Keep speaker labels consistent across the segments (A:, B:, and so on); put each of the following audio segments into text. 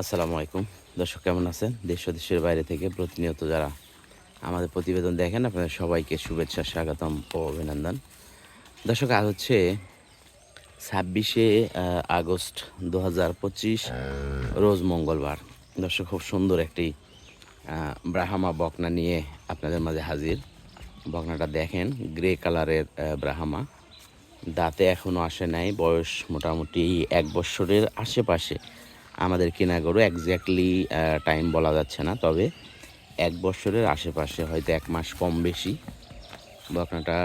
A: আসসালামু আলাইকুম। দর্শক, কেমন আছেন? দেশ দেশের বাইরে থেকে প্রতিনিয়ত যারা আমাদের প্রতিবেদন দেখেন, আপনাদের সবাইকে শুভেচ্ছা, স্বাগতম ও অভিনন্দন। দর্শক, আজ হচ্ছে ছাব্বিশে আগস্ট দু হাজার পঁচিশ, রোজ মঙ্গলবার। দর্শক, খুব সুন্দর একটি ব্রাহ্মা বকনা নিয়ে আপনাদের মাঝে হাজির। বকনাটা দেখেন, গ্রে কালারের ব্রাহ্মা। দাঁতে এখনও আসে নাই, বয়স মোটামুটি এক বছরের আশেপাশে। আমাদের কেনা গরু একজ্যাক্টলি টাইম বলা যাচ্ছে না। তবে এক বছরের আশেপাশে হয়তো এক মাস কম বেশি। বকনাটা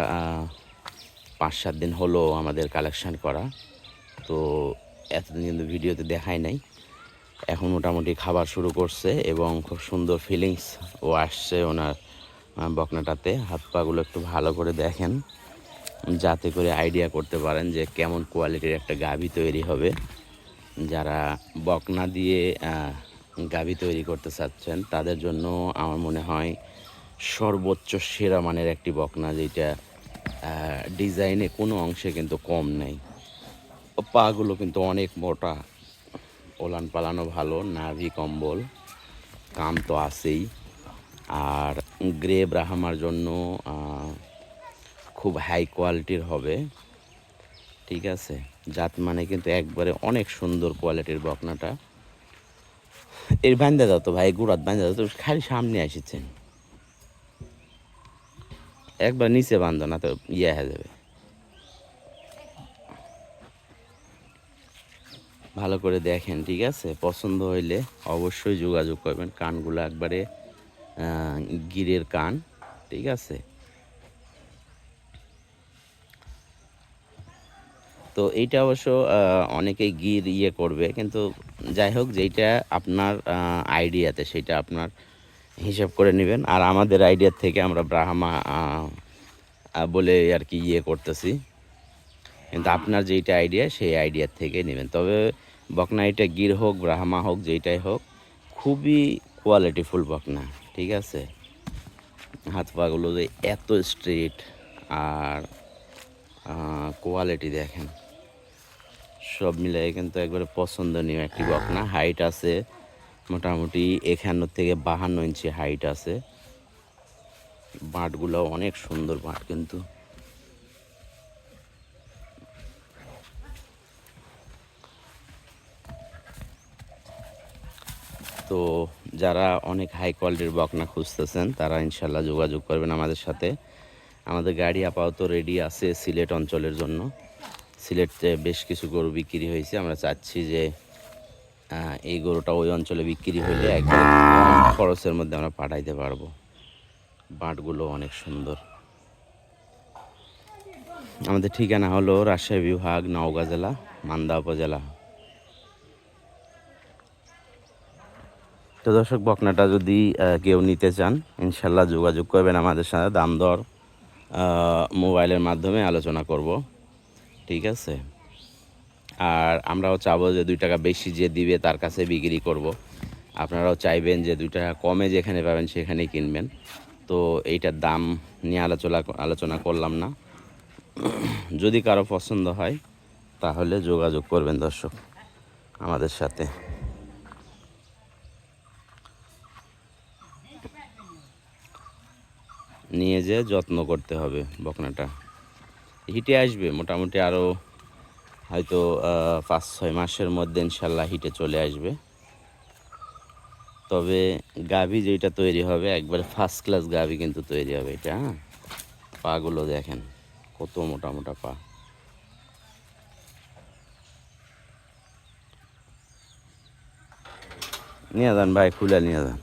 A: পাঁচ সাত দিন হলো আমাদের কালেকশান করা। তো এতদিন কিন্তু ভিডিওতে দেখাই নাই। এখন মোটামুটি খাবার শুরু করছে এবং খুব সুন্দর ফিলিংস ও আসছে ওনার বকনাটাতে। হাত পাগুলো একটু ভালো করে দেখেন, যাতে করে আইডিয়া করতে পারেন যে কেমন কোয়ালিটির একটা গাভী তৈরি হবে। যারা বকনা দিয়ে গাভী তৈরি করতে চাচ্ছেন, তাদের জন্য আমার মনে হয় সর্বোচ্চ সেরা মানের একটি বকনা, যেটা ডিজাইনে কোনো অংশে কিন্তু কম নেই। পাগুলো কিন্তু অনেক মোটা, ওলান পালানো ভালো, নাভি কম্বল, কাম তো আছেই। আর গ্রে ব্রাহ্মার জন্য খুব হাই কোয়ালিটির হবে। ঠিক আছে? জাত মানে কিন্তু একবারে অনেক সুন্দর কোয়ালিটির বকনাটা। এর বান্ধা দাও তো ভাই, গুড়াত বান্ধা দাও তো, খালি সামনে এসেছেন একবার নিচে বান্ধো না তো ইয়ে হয়ে যাবে। ভালো করে দেখেন, ঠিক আছে? পছন্দ হইলে অবশ্যই যোগাযোগ করবেন। কানগুলো একবারে গিরের কান, ঠিক আছে? তো এইটা অবশ্য অনেকেই গির ইয়ে করবে। কিন্তু যাই হোক, যেইটা আপনার আইডিয়াতে সেটা আপনার হিসাব করে নেবেন। আর আমাদের আইডিয়ার থেকে আমরা ব্রাহ্মা বলে আর কি ইয়ে করতেছি। কিন্তু আপনার যেইটা আইডিয়া, সেই আইডিয়ার থেকে নেবেন। তবে বকনা এটা গির হোক, ব্রাহ্মা হোক, যেইটাই হোক, খুবই কোয়ালিটিফুল বকনা, ঠিক আছে? হাত পাগুলো এত স্ট্রেট আর কোয়ালিটি দেখেন। সব মিলাই কিন্তু একবারে পছন্দনীয় একটি বকনা। হাইট আছে মোটামুটি একান্ন থেকে বাহান্ন ইঞ্চি হাইট আছে। বাঁটগুলো অনেক সুন্দর বাঁট কিন্তু। তো যারা অনেক হাই কোয়ালিটির বকনা খুঁজতেছেন তারা ইনশাল্লাহ যোগাযোগ করবেন আমাদের সাথে। আমাদের গাড়ি আপাতত রেডি আছে সিলেট অঞ্চলের জন্য। সিলেটে বেশ কিছু গরু বিক্রি হয়েছে। আমরা চাচ্ছি যে এই গরুটা ওই অঞ্চলে বিক্রি হলে একদম খরচের মধ্যে আমরা পাঠাইতে পারব। বাটগুলো অনেক সুন্দর। আমাদের ঠিকানা হলো রাজশাহী বিভাগ, নওগাঁ জেলা, মান্দা উপজেলা। তো দর্শক, বকনাটা যদি কেউ নিতে চান, ইনশাল্লাহ যোগাযোগ করবেন আমাদের সাথে। দাম দর মোবাইলের মাধ্যমে আলোচনা করব। ঠিক আছে? আর আমরাও চাবো যে দুই টাকা বেশি যে দিবে তার কাছে বিক্রি করব। আপনারাও চাইবেন যে দুই টাকা কমে যেখানে পাবেন সেখানেই কিনবেন। তো এইটার দাম নিয়ে আলোচনা আলোচনা করলাম না। যদি কারও পছন্দ হয়, তাহলে যোগাযোগ করবেন দর্শক আমাদের সাথে। নিয়ে যেয়ে যত্ন করতে হবে বকনাটা। হিটে আসবে, মোটামুটি আরও হয়তো পাঁচ, ছয় মাসের মধ্যে ইনশাল্লাহ হিটে চলে আসবে। তবে গাভি যেটা তৈরি হবে, একবারে ফার্স্ট ক্লাস গাভী কিন্তু তৈরি হবে এটা হ্যাঁ? পাগুলো দেখেন, কত মোটা মোটা পা। নিয়ে যান ভাই, খুলে নিয়ে যান।